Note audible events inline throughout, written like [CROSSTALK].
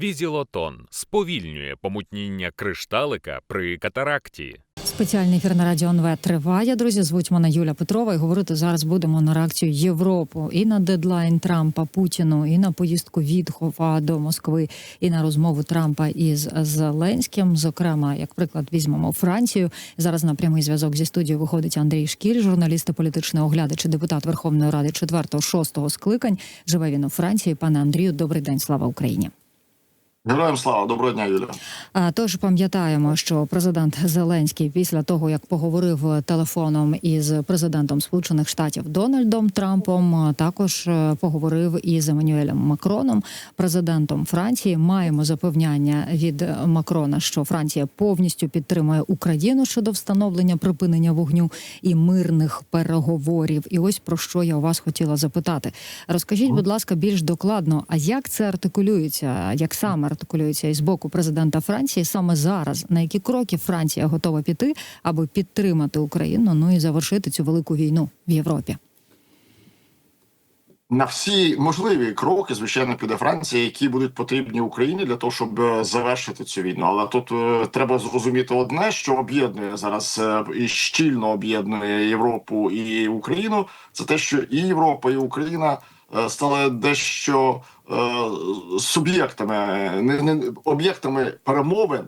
Візілотон сповільнює помутніння кришталика при катаракті. Спеціальний ефір на радіо НВ триває. Друзі, звуть мене Юля Петрова. І говорити зараз будемо на реакцію Європу і на дедлайн Трампа Путіну, і на поїздку Вітхова до Москви, і на розмову Трампа із Зеленським. Зокрема, як приклад, візьмемо Францію. Зараз на прямий зв'язок зі студією виходить Андрій Шкіль, журналіст і політичний оглядач, депутат Верховної Ради 4-6 скликань. Живе він у Франції. Пане Андрію, добрий день. Слава Україні. Героям слава, доброго дня, Юля. Тож пам'ятаємо, що президент Зеленський після того, як поговорив телефоном із президентом Сполучених Штатів Дональдом Трампом, також е, поговорив із Еммануелем Макроном, президентом Франції. Маємо запевняння від Макрона, що Франція повністю підтримує Україну щодо встановлення припинення вогню і мирних переговорів. І ось про що я у вас хотіла запитати. Розкажіть, будь ласка, більш докладно, а як це артикулюється, як саме артикулюється із боку президента Франції саме зараз? На які кроки Франція готова піти, аби підтримати Україну? Ну і завершити цю велику війну в Європі? На всі можливі кроки, звичайно, піде Франція, які будуть потрібні Україні для того, щоб е, завершити цю війну. Але тут е, треба зрозуміти одне, що об'єднує зараз е, і щільно об'єднує Європу і Україну. Це те, що і Європа, і Україна стали дещо е, суб'єктами, не, не об'єктами перемовин.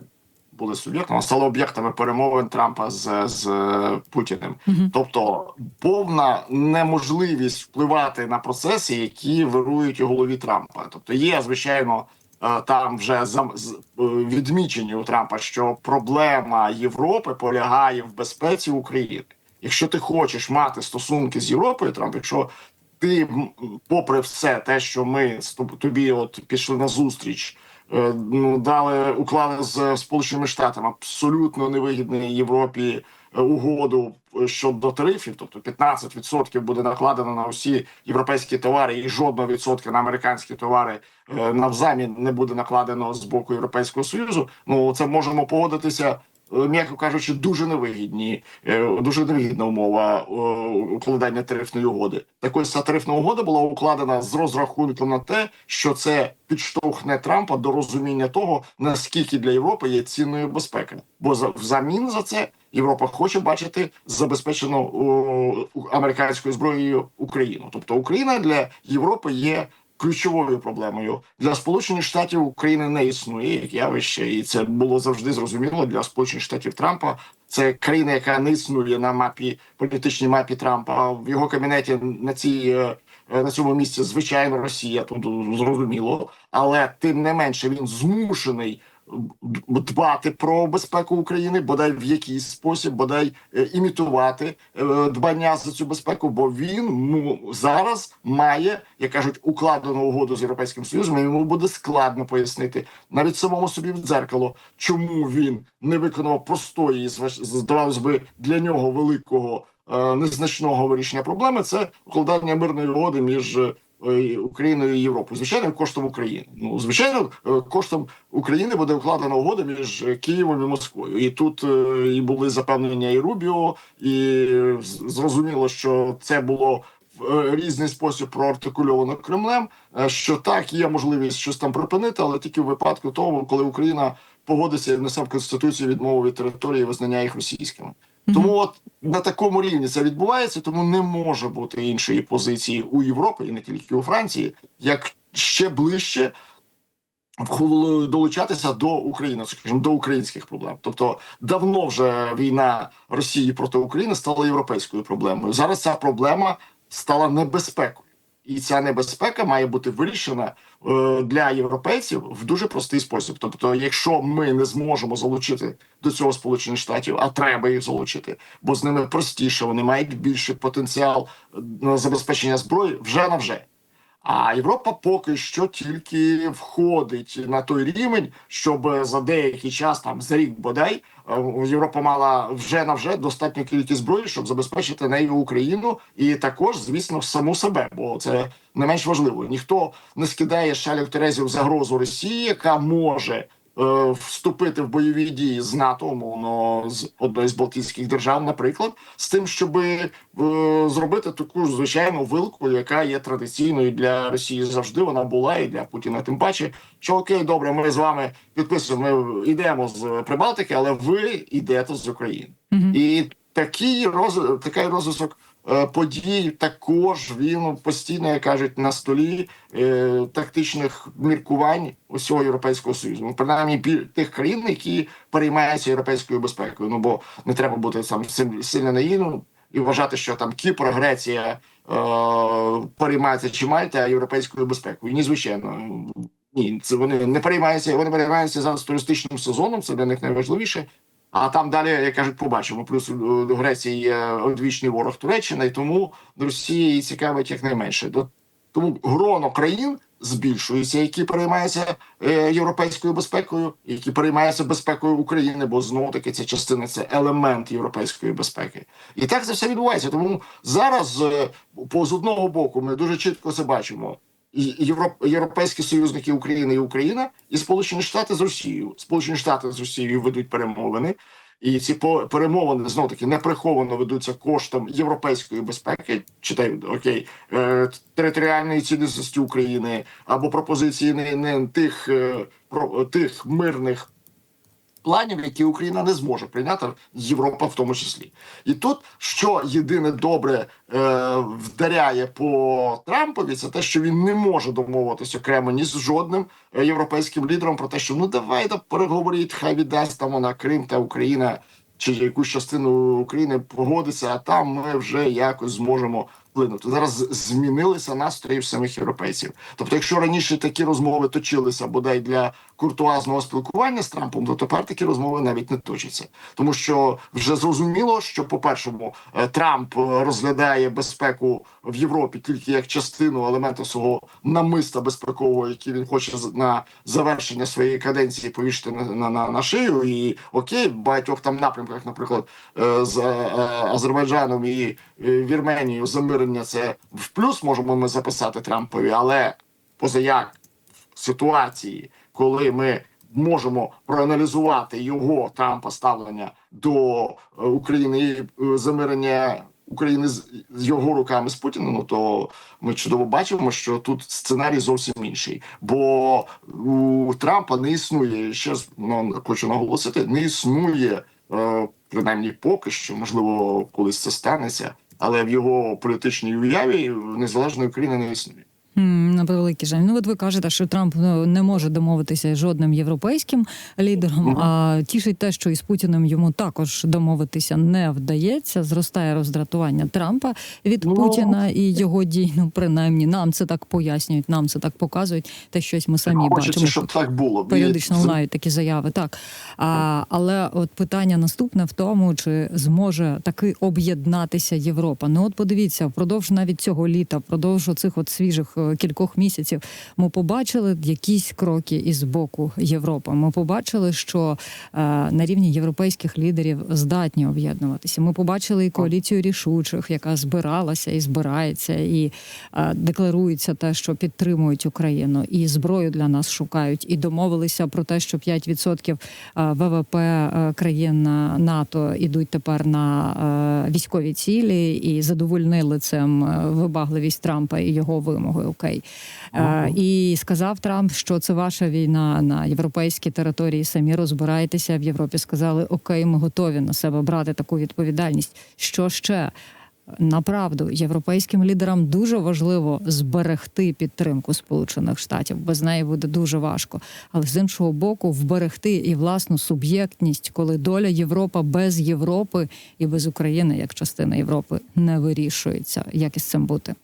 Були суб'єктами, стали об'єктами перемовин Трампа з, з е, Путіним. Мгм. Тобто повна неможливість впливати на процеси, які вирують у голові Трампа. Тобто, є звичайно е, там вже е, відмічені у Трампа, що проблема Європи полягає в безпеці України. Якщо ти хочеш мати стосунки з Європою, Трамп, якщо ти, попри все те, що ми тобі от пішли на зустріч, е, ну дали уклали з Сполученими Штатами абсолютно невигідний Європі е, угоду е, щодо тарифів, тобто 15% буде накладено на усі європейські товари, і жодного відсотка на американські товари е, навзамін не буде накладено з боку Європейського союзу. Ну це можемо погодитися. Е, М'яко кажучи, дуже невигідні, е, дуже невигідна умова е, укладання тарифної угоди. Так ось ця тарифна угода була укладена з розрахунком на те, що це підштовхне Трампа до розуміння того, наскільки для Європи є цінною безпека. Бо за взамін за це Європа хоче бачити забезпечену американською зброєю Україну. Тобто Україна для Європи є ключовою проблемою для Сполучених Штатів. України не існує як явище, і це було завжди зрозуміло для Сполучених Штатів Трампа. Це країна, яка не існує на мапі політичній мапі Трампа. В його кабінеті на цій е, е, на цьому місці, звичайно, Росія тут зрозуміло, але тим не менше він змушений дбати про безпеку України, бодай в якийсь спосіб, бодай е, імітувати е, дбання за цю безпеку, бо він ну зараз має, як кажуть, укладену угоду з європейським союзом. і Йому буде складно пояснити навіть самому собі в дзеркало, чому він не виконав простої, здавалось би, для нього великого е, незначного вирішення проблеми. Це укладання мирної угоди між. Е, Україною і Європою, звичайно, коштом України. Ну звичайно, е, коштом України буде укладена угода між е, Києвом і Москвою. І тут і були запевнення і Рубіо, і зрозуміло, що це було в різний спосіб проартикульовано Кремлем. Що так є можливість щось там припинити, але тільки в випадку того, коли Україна погодиться і внесе в конституцію відмову від території визнання їх російськими. Тому от на такому рівні це відбувається, тому не може бути іншої позиції у Європі і не тільки у Франції, як ще ближче долучатися до України, скажімо, до українських проблем. Тобто давно вже війна Росії проти України стала європейською проблемою. Зараз ця проблема стала небезпекою. І ця небезпека має бути вирішена е, для європейців в дуже простий спосіб. Тобто, якщо ми не зможемо залучити до цього Сполучених Штатів, а треба їх залучити, бо з ними простіше, вони мають більший потенціал е, на забезпечення зброї вже на вже. А Європа поки що тільки входить на той рівень, щоб за деякий час, там за рік бодай, е, Європа мала вже на вже достатню кількість зброї, щоб забезпечити нею Україну, і також, звісно, саму себе, бо це не менш важливо. Ніхто не скидає шалік Терезів загрозу Росії, яка може е, вступити в бойові дії з НАТО, умовно з одної з Балтійських держав, наприклад, з тим, щоб е, зробити таку ж звичайну вилку, яка є традиційною для Росії завжди. Вона була і для Путіна. Тим паче, що окей, добре, ми з вами підписуємо. Ми йдемо з Прибалтики, але ви йдете з України. Мгм. І такий роз такий розвиток е, подій також він постійно, як кажуть, на столі е, тактичних міркувань усього європейського союзу. Ну, принаймні тих країн, які переймаються європейською безпекою. Ну бо не треба бути сам силь- сильно наївним і вважати, що там Кіпр, Греція е, переймаються чи Мальта європейською безпекою. Ні, звичайно. Ні, це вони не переймаються. Вони переймаються зараз туристичним сезоном. Це для них найважливіше. А там далі, як кажуть, побачимо. Плюс у до Греції є одвічний ворог Туреччина, і тому Росія її цікавить якнайменше. Тому гроно країн збільшується, які переймаються е, європейською безпекою, які переймаються безпекою України, бо знову таки ця частина це елемент європейської безпеки. І так це все відбувається. Тому зараз, е, по з одного боку, ми дуже чітко це бачимо. Європейські союзники України і Україна, і Сполучені Штати з Росією. Сполучені Штати з Росією ведуть перемовини, і ці перемовини знов таки неприховано ведуться коштом європейської безпеки, читай окей, е, територіальної цілісності України або пропозиції не, не тих, е, про тих мирних планів, які Україна не зможе прийняти, Європа в тому числі. І тут що єдине добре е, вдаряє по Трампові, це те, що він не може домовитися окремо ні з жодним е, європейським лідером про те, що ну давайте переговоріть, хай віддасть там вона Крим та Україна. Чи якусь частину України погодиться, а там ми вже якось зможемо вплинути. Зараз змінилися настрої в самих європейців. Тобто, якщо раніше такі розмови точилися бодай для куртуазного спілкування з Трампом, то тепер такі розмови навіть не точаться, тому що вже зрозуміло, що по першому е, Трамп е, розглядає безпеку в Європі тільки як частину елементу свого намиста безпекового, який він хоче на завершення своєї каденції повішати на, на, на, на шию. І окей, в багатьох там напрямках, наприклад, е, з Азербайджаном і Вірменією замирення це в плюс можемо ми записати Трампові, але позаяк в ситуації, коли ми можемо проаналізувати його Трампа ставлення до е, України і е, замирення України з його руками з Путіним, ну то ми чудово бачимо, що тут сценарій зовсім інший. Бо у Трампа не існує ще ну, хочу наголосити, не існує е, принаймні поки що, можливо, колись це станеться, але в його політичній уяві незалежної України не існує. На превеликий жаль. Ну, от ви кажете, що Трамп ну, не може домовитися з жодним європейським лідером. А тішить те, що із Путіним йому також домовитися не вдається. Зростає роздратування Трампа від Ну. Путіна і його дій. Ну, принаймні, нам це так пояснюють, нам це так показують. Те щось ми самі Хочеться, бачимо. щоб так було. Періодично лунають такі заяви, так. А, але от питання наступне в тому, чи зможе таки об'єднатися Європа. Ну от подивіться, впродовж навіть цього літа, впродовж цих от свіжих е, кількох місяців, ми побачили якісь кроки із боку Європи. Ми побачили, що е, на рівні європейських лідерів здатні об'єднуватися. Ми побачили і коаліцію рішучих, яка збиралася і збирається, і е, декларується те, що підтримують Україну, і зброю для нас шукають, і домовилися про те, що 5% е, ВВП країн НАТО ідуть тепер на військові цілі, і задовольнили цим вибагливість Трампа і його вимоги. Окей, Е, і сказав Трамп, що це ваша війна на європейській території. Самі розбирайтеся в Європі. Сказали, окей, ми готові на себе брати таку відповідальність. Що ще? Направду європейським лідерам дуже важливо зберегти підтримку Сполучених Штатів. Без неї буде дуже важко. Але з іншого боку, вберегти і власну суб'єктність, коли доля Європа без Європи і без України як частина Європи не вирішується. Як із цим бути?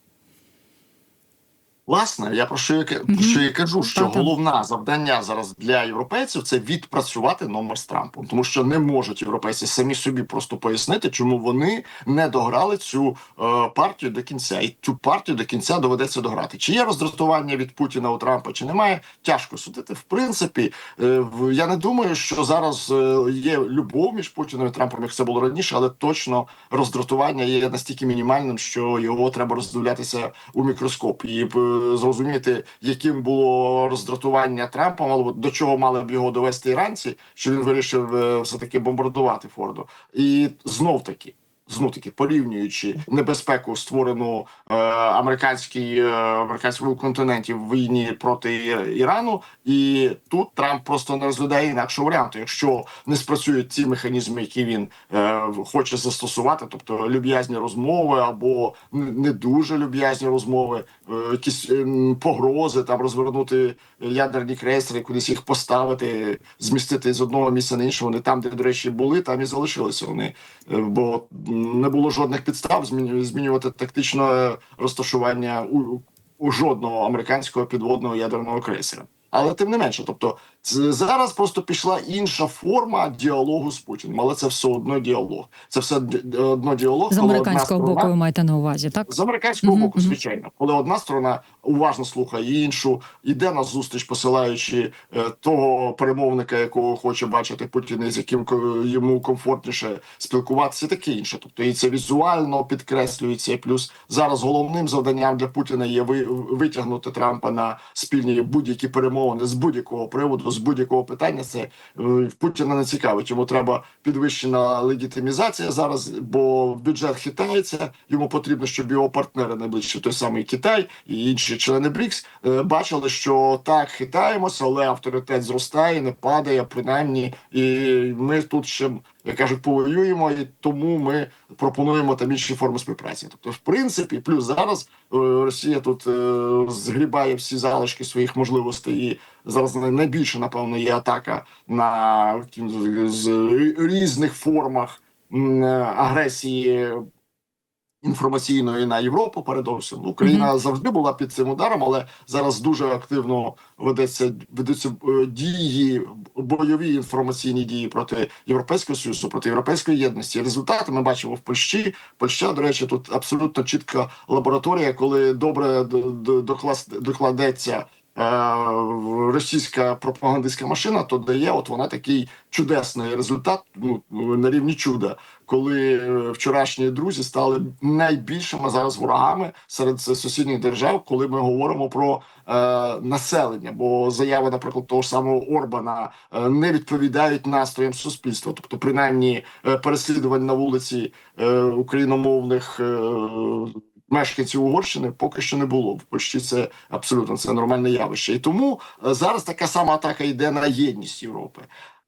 Власне, я про що я, про що я кажу, що головне завдання зараз для європейців це відпрацювати номер з Трампом, тому що не можуть європейці самі собі просто пояснити, чому вони не дограли цю е, партію до кінця, і цю партію до кінця доведеться дограти. Чи є роздратування від Путіна у Трампа, чи немає, тяжко судити. В принципі, е, я не думаю, що зараз е, є любов між Путіним і Трампом, як це було раніше, але точно роздратування є настільки мінімальним, що його треба роздивлятися у мікроскоп. І е, зрозуміти, яким було роздратування Трампа, мало до чого мали б його довести іранці, що він вирішив е, все таки бомбардувати Форду. І знов таки. Знов таки порівнюючи небезпеку, створену е, американській е, американському континенті в війні проти Ірану, і тут Трамп просто не розглядає інакшого варіанту. Якщо не спрацюють ці механізми, які він е, хоче застосувати, тобто люб'язні розмови або не дуже люб'язні розмови, е, якісь е, погрози, там розвернути ядерні крейсери, кудись їх поставити, змістити з одного місця на інше. Вони там, де до речі, були, там і залишилися вони, Е, бо не було жодних підстав зміню- змінювати тактичне розташування у, у жодного американського підводного ядерного крейсера. Але тим не менше, тобто це зараз просто пішла інша форма діалогу з Путіним, але це все одно діалог. Це все одно діалог. З американського боку ви маєте на увазі, так? з американського Мгм, боку, мгм. звичайно, коли одна сторона уважно слухає іншу, іде на зустріч, посилаючи е, того перемовника, якого хоче бачити Путін, з яким йому комфортніше спілкуватися, і таке інше. Тобто і це візуально підкреслюється. Плюс зараз головним завданням для Путіна є ви, витягнути Трампа на спільні будь-які перемовини з будь-якого приводу, з будь-якого питання. Це е, Путіна не цікавить. Йому треба підвищена легітимізація зараз, бо бюджет хитається. Йому потрібно, щоб його партнери найближчі, той самий Китай і інші члени БРІКС, е, бачили, що так хитаємося, але авторитет зростає, не падає, принаймні, і ми тут ще. Як кажуть, повоюємо, і тому ми пропонуємо там інші форми співпраці. Тобто, в принципі, плюс зараз е, Росія тут е, згрібає всі залишки своїх можливостей, і зараз найбільше, напевно, є атака на з різних формах агресії інформаційної на Європу. Передовсім Україна завжди була під цим ударом, але зараз дуже активно ведеться ведуться е, дії, бойові інформаційні дії проти європейського союзу, проти європейської єдності. Результати ми бачимо в Польщі. Польща, до речі, тут абсолютно чітка лабораторія, коли добре докладеться. е, Російська пропагандистська машина то дає, от вона такий чудесний результат. Ну на рівні чуда, коли е, вчорашні друзі стали найбільшими зараз ворогами серед сусідніх держав, коли ми говоримо про е, населення. Бо заяви, наприклад, того ж самого Орбана е, не відповідають настроям суспільства, тобто, принаймні, е, переслідувань на вулиці е, україномовних. Е, Мешканців Угорщини поки що не було. Польщі це абсолютно це нормальне явище, і тому е, зараз така сама атака йде на єдність Європи.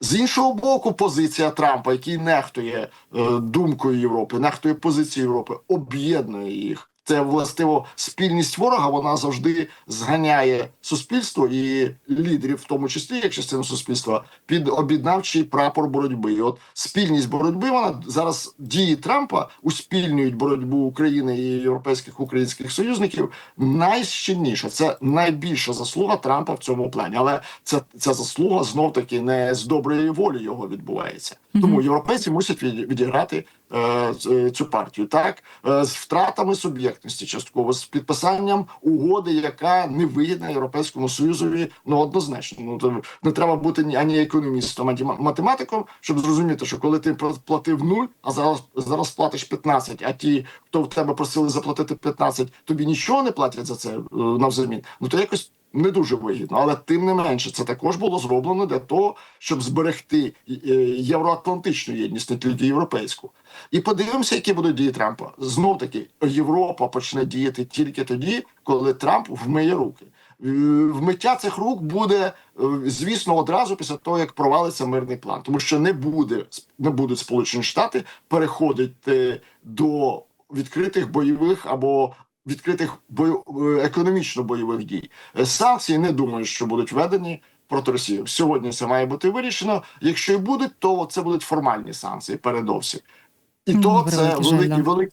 З іншого боку, позиція Трампа, який нехтує е, думкою Європи, нехтує позицією Європи, об'єднує їх. Це властиво спільність ворога. Вона завжди зганяє суспільство і лідерів, в тому числі як частину суспільства, під об'єднавчий прапор боротьби. І от спільність боротьби вона зараз дії Трампа успільнюють боротьбу України і європейських українських союзників найщільніше. Це найбільша заслуга Трампа в цьому плані. Але це ця заслуга знов таки не з доброї волі його відбувається. Тому європейці мусять від- відіграти цю партію так е, з втратами суб'єктності, частково з підписанням угоди, яка не вигідна європейському союзові. Ну однозначно. Ну то не треба бути ні ані економістом, ані математиком, щоб зрозуміти, що коли ти платив нуль, а зараз зараз платиш 15, а ті, хто в тебе просили заплатити 15, тобі нічого не платять за це е, навзамін. Ну то якось не дуже вигідно, але тим не менше, це також було зроблено для того, щоб зберегти е, євроатлантичну єдність, не тільки європейську. І подивимося, які будуть дії Трампа. Знов таки Європа почне діяти тільки тоді, коли Трамп вмиє руки. Е, Вмиття цих рук буде, е, звісно, одразу після того, як провалиться мирний план, тому що не буде не будуть Сполучені Штати переходити до відкритих бойових або відкритих бою е, економічно бойових дій. Санкції не думаю, що будуть введені проти Росії. Сьогодні це має бути вирішено. Якщо і будуть, то це будуть формальні санкції передовсім. І Ну, то це великі великі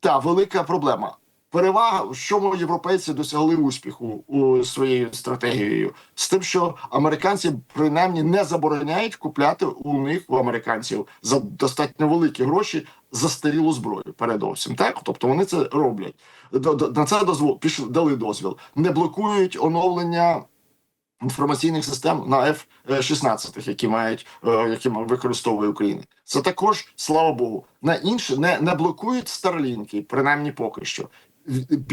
та велика проблема. Перевага, в чому європейці досягли успіху у своєю стратегією, з тим, що американці принаймні не забороняють купляти у них у американців за достатньо великі гроші застарілу зброю. Передовсім так, тобто вони це роблять. На це дозвол пішли дали дозвіл. Не блокують оновлення інформаційних систем на F-16, які мають е, які використовує Україна. Це також слава Богу. На інше не, не блокують старлінки, принаймні поки що.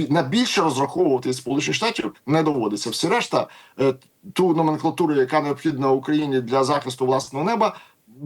На більше розраховувати сполучених штатів не доводиться. Всі решта е, ту номенклатуру, яка необхідна Україні для захисту власного неба.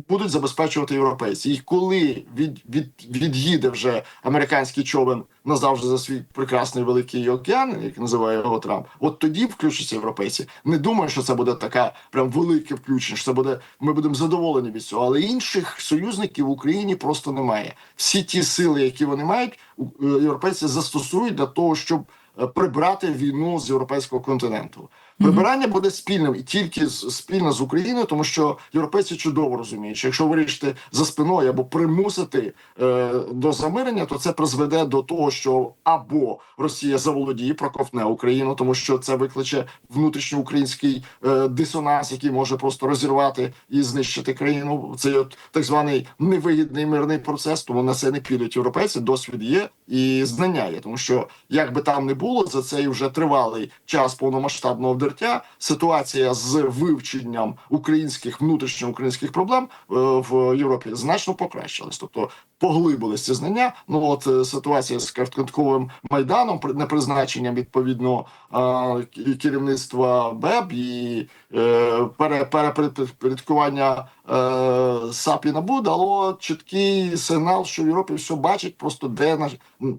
Будуть забезпечувати європейці, і коли від, від, від'їде вже американський човен назавжди за свій прекрасний великий океан, як називає його Трамп, от тоді включаться європейці. Не думаю, що це буде така прям велике включення. Що це буде. Ми будемо задоволені від цього, але інших союзників в Україні просто немає. Всі ті сили, які вони мають, е, європейці застосують для того, щоб е, прибрати війну з європейського континенту. Прибирання буде спільним і тільки з- спільно з Україною, тому що європейці чудово розуміють, що якщо вирішити за спиною або примусити е, до замирення, то це призведе до того, що або Росія заволодіє проковтне Україну, тому що це викличе внутрішньоукраїнський е, дисонанс, який може просто розірвати і знищити країну. Це от так званий невигідний мирний процес. Тому на це не підуть європейці. Досвід є і знання є, тому що як би там не було за цей вже тривалий час повномасштабного вдертя, ситуація з вивченням українських внутрішньоукраїнських проблем е, в Європі значно покращилась. Тобто поглибились ці знання. Ну от е, ситуація з картковим майданом, при- непризначенням відповідно керівництва БЕБ і е, пере, перепорядкування е, САП і НАБУ дало чіткий сигнал, що в Європі все бачить, просто де на,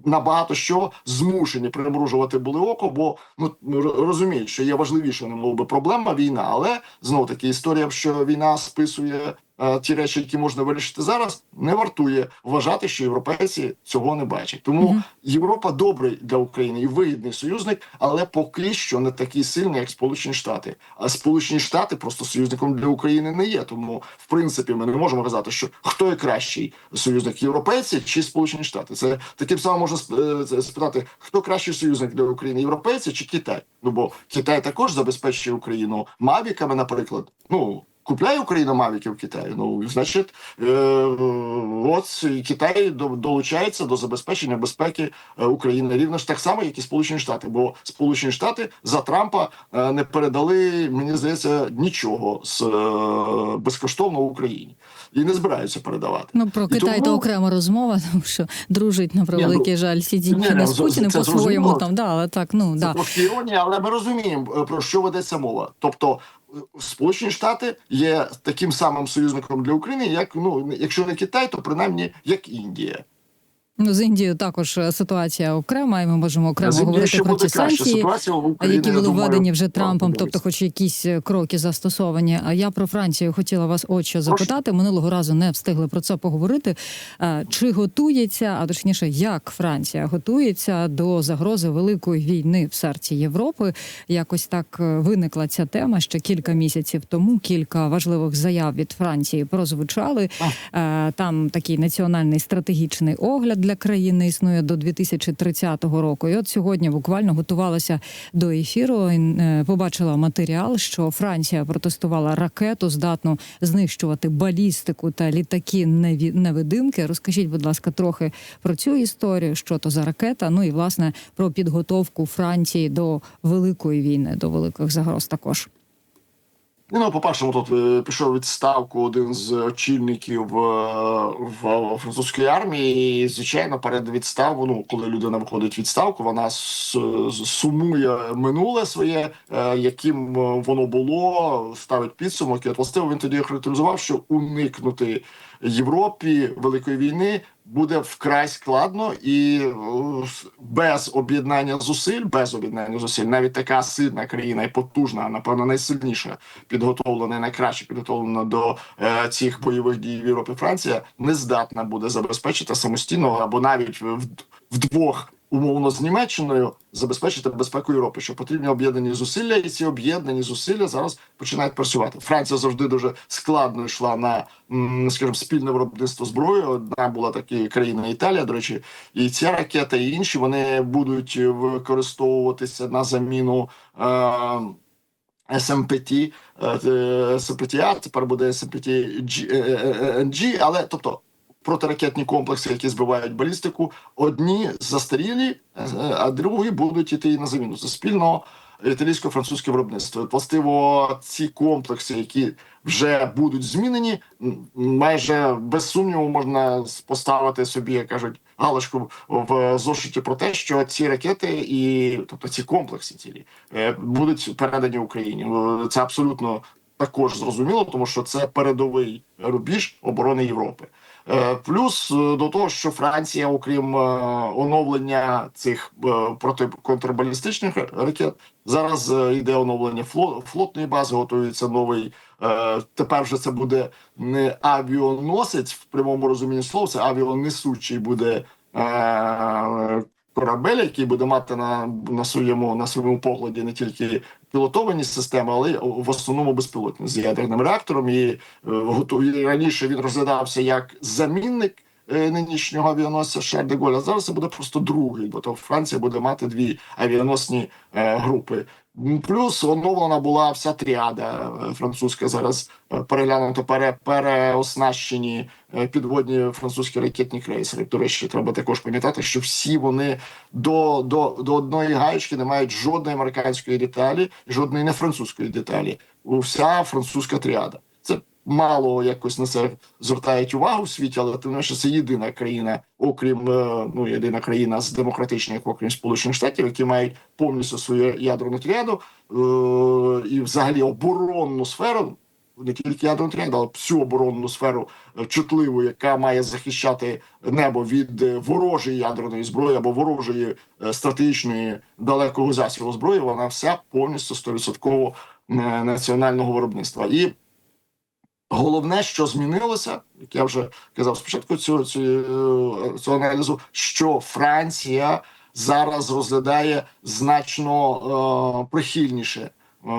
набагато що змушені примружувати були око, бо ну розуміють, що є важливіша немов би проблема війна, але знову таки історія, що війна списує. Е, Ті речі, які можна вирішити зараз, не вартує вважати, що європейці цього не бачать. Тому Мгм. Європа добрий для України і вигідний союзник, але поки що не такий сильний, як Сполучені Штати. А Сполучені Штати просто союзником для України не є. Тому, в принципі, ми не можемо казати, що хто є кращий союзник європейці чи Сполучені Штати. Це таким самим можна е, спитати, хто кращий союзник для України, європейці чи Китай? Ну бо Китай також забезпечує Україну мавіками, наприклад. Ну. Купляє Україна мавіки в Китаї. Ну значить, е, от Китай долучається до забезпечення безпеки е, України рівно ж так само, як і Сполучені Штати. Бо Сполучені Штати за Трампа е, не передали, мені здається, нічого з е, безкоштовно Україні і не збираються передавати. Ну про Китай тому- то окрема розмова, [LAUGHS] тому що дружить на превеликий жаль Сі Ні, Цзіньпіна ну, з Путіним по-своєму там, да, але так, ну Це да. трошки іронія, але ми розуміємо е, про що ведеться мова. Тобто Сполучені Штати є таким самим союзником для України, як ну якщо не Китай, то принаймні як Індія. Ну з Індією також е, ситуація окрема, і ми можемо окремо З говорити про ті санкції. які були введені вже Трампом, тобто, хоч якісь е, кроки застосовані. А я про Францію хотіла вас от що запитати. Минулого разу не встигли про це поговорити. Е, Чи готується, а точніше, як Франція готується до загрози великої війни в серці Європи? Якось так виникла ця тема ще кілька місяців тому. Кілька важливих заяв від Франції прозвучали. Там такий національний стратегічний огляд для країни існує до 2030 року. І от сьогодні буквально готувалася до ефіру. е, Побачила матеріал, що Франція протестувала ракету, здатну знищувати балістику та літаки невидимки. Розкажіть, будь ласка, трохи про цю історію, що то за ракета. Ну і власне про підготовку Франції до великої війни, до великих загроз також. Ну, по-перше, тут е, пішов відставку один з очільників е, в французької армії. І, звичайно, перед відставкою, ну, коли людина виходить в відставку, вона сумує минуле своє, е, яким воно було, ставить підсумок. І от властиво він тоді характеризував, що уникнути Європі великої війни буде вкрай складно і е, без об'єднання зусиль, без об'єднання зусиль, навіть така сильна країна і потужна, напевно, найсильніша підготовлена, найкраще підготовлена до е, цих бойових дій в Європі. Франція не здатна буде забезпечити самостійно або навіть в- вдвох. Умовно з Німеччиною забезпечити безпеку Європи, що потрібні об'єднані зусилля, і ці об'єднані зусилля зараз починають працювати. Франція завжди дуже складно йшла на скажімо, спільне виробництво зброї. Одна була така країна Італія, до речі, і ця ракета, і інші вони будуть використовуватися на заміну. Е- СМПТ, е, СМПТА, тепер буде СМПТ NG, але тобто протиракетні комплекси, які збивають балістику, одні застарілі, е, а другі будуть іти на заміну. Це спільно італійсько-французьке виробництво. Властиво, ці комплекси, які вже будуть змінені, майже без сумніву можна поставити собі, як кажуть, галочку в зошиті про те, що ці ракети і тобто ці комплекси цілі е, будуть передані Україні. Е, Це абсолютно також зрозуміло, тому що це передовий рубіж оборони Європи. Е, Плюс е, до того, що Франція, окрім е, оновлення цих протиконтрбалістичних ракет, зараз йде оновлення фло- флотної бази, готується новий. Тепер вже це буде не авіоносець в прямому розумінні слова, це авіонесучий буде корабель, який буде мати на, на своєму на своєму погляді не тільки пілотовані системи, але й в основному безпілотні з ядерним реактором. І, готові раніше він розглядався як замінник е, нинішнього авіаносця Голля. Зараз це буде просто другий, бо то Франція буде мати дві авіаносні е, групи. Плюс оновлена була вся тріада е, французька зараз е, переглянуто пере, переоснащені е, підводні французькі ракетні крейсери. До речі, треба також пам'ятати, що всі вони до, до, до одної гаєчки не мають жодної американської деталі, жодної не французької деталі. Вся французька тріада. Мало якось на це звертають увагу в світі, але тим не менше це єдина країна, окрім е, ну єдина країна з демократичних, окрім Сполучених Штатів, які мають повністю свою ядерну тріаду е, і взагалі оборонну сферу. Не тільки ядерну тріаду, але всю оборонну сферу е, чутливу, яка має захищати небо від ворожої ядерної зброї або ворожої стратегічної далекого засібу зброї. Вона вся повністю стовідсотково національного виробництва. І Головне, що змінилося, як я вже казав спочатку цього, цього, цього аналізу, що Франція зараз розглядає значно е, прихильніше, е,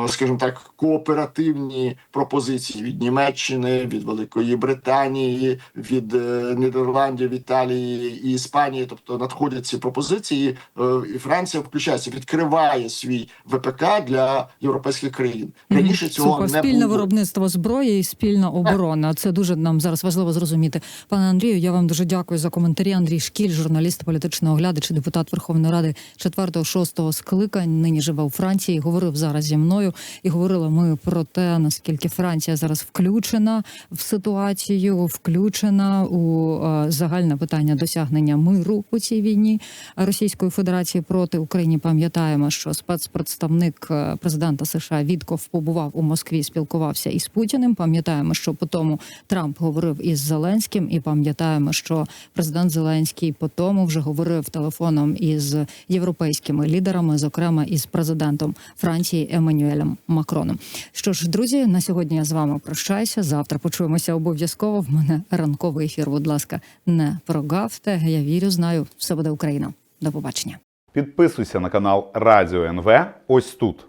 скажімо так, кооперативні пропозиції від Німеччини, від Великої Британії, від е, Нідерландів, Італії і Іспанії. Тобто надходять ці пропозиції, е, і Франція включається, відкриває свій ВПК для європейських країн. Раніше цього Слухай, не спільне було. виробництво зброї і спільна оборона. Це дуже нам зараз важливо зрозуміти. Пане Андрію, я вам дуже дякую за коментарі. Андрій Шкіль, журналіст, політичний оглядач, і депутат Верховної Ради 4-6 скликань. Нині живе у Франції. Говорив зараз зі мною. І говорили ми про те, наскільки Франція зараз включена в ситуацію, включена у е, загальне питання досягнення миру у цій війні Російської Федерації проти України. Пам'ятаємо, що спецпредставник е, президента США Вітков побував у Москві, спілкувався із Путіним. Пам'ятаємо, що по тому Трамп говорив із Зеленським, і пам'ятаємо, що президент Зеленський по тому вже говорив телефоном із європейськими лідерами, зокрема із президентом Франції Еммануелем Макроном. Що ж, друзі, на сьогодні я з вами прощаюся. Завтра почуємося обов'язково. В мене ранковий ефір. Будь ласка, не прогавте. Я вірю, знаю, все буде Україна. До побачення. Підписуйся на канал Радіо НВ ось тут.